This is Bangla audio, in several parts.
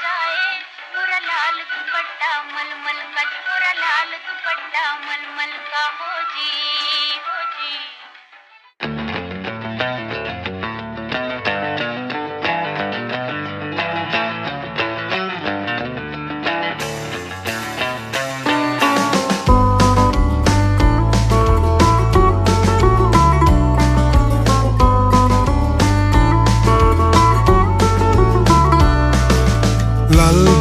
जाए पूरा लाल दुपट्टा, मलमल का पूरा लाल दुपट्टा, मलमल का, हो जी हो जी।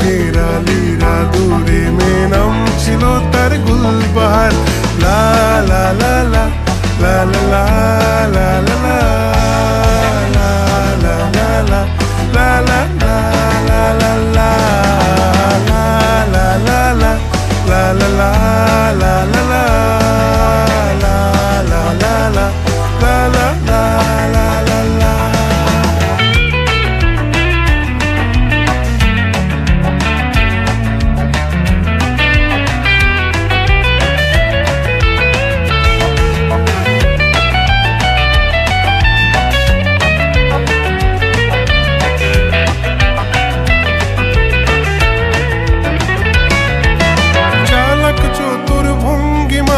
কেরালিরা দূরে মেনা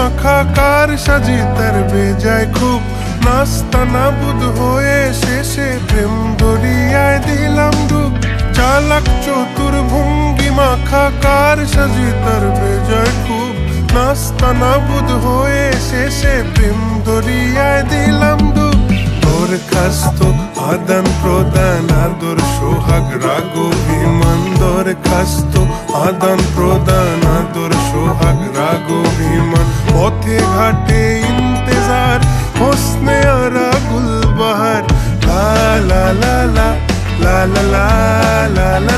ভঙ্গি মাখা কার সাজি তার বেজায় খুব নাস্তা নাবুদ হয়ে শেষে প্রেম দরিয়ায় দিলাম ডুব। চালাক চতুর ভঙ্গি মাখা কার সাজি তার বেজায় খুব নাস্তা নাবুদ হয়ে শেষে প্রেম দরিয়ায় দিলাম ডুব। তোর খাস্ত আদান প্রদান, আদর সোহাগ, রাগ, অভিমান। দর খাস্ত আদান প্রদান, আদর সোহাগ, রাগ la la la la la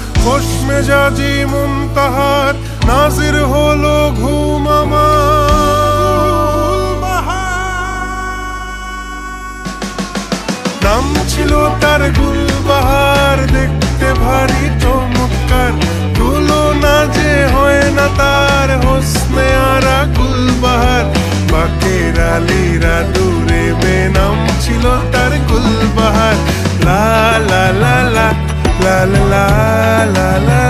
খোশমে জাজি মুনতাহার, নাজির হলো ঘুম নাম ছিল তার গুলবাহার, দেখতে ভারী চমৎকার। তুলনা যে হয় না তার, হোসনে আরা গুলবাহার। বাকের আলীরা দূরে বেনাম ছিল তার গুলবাহার। লা লা লা লা লা লা। la la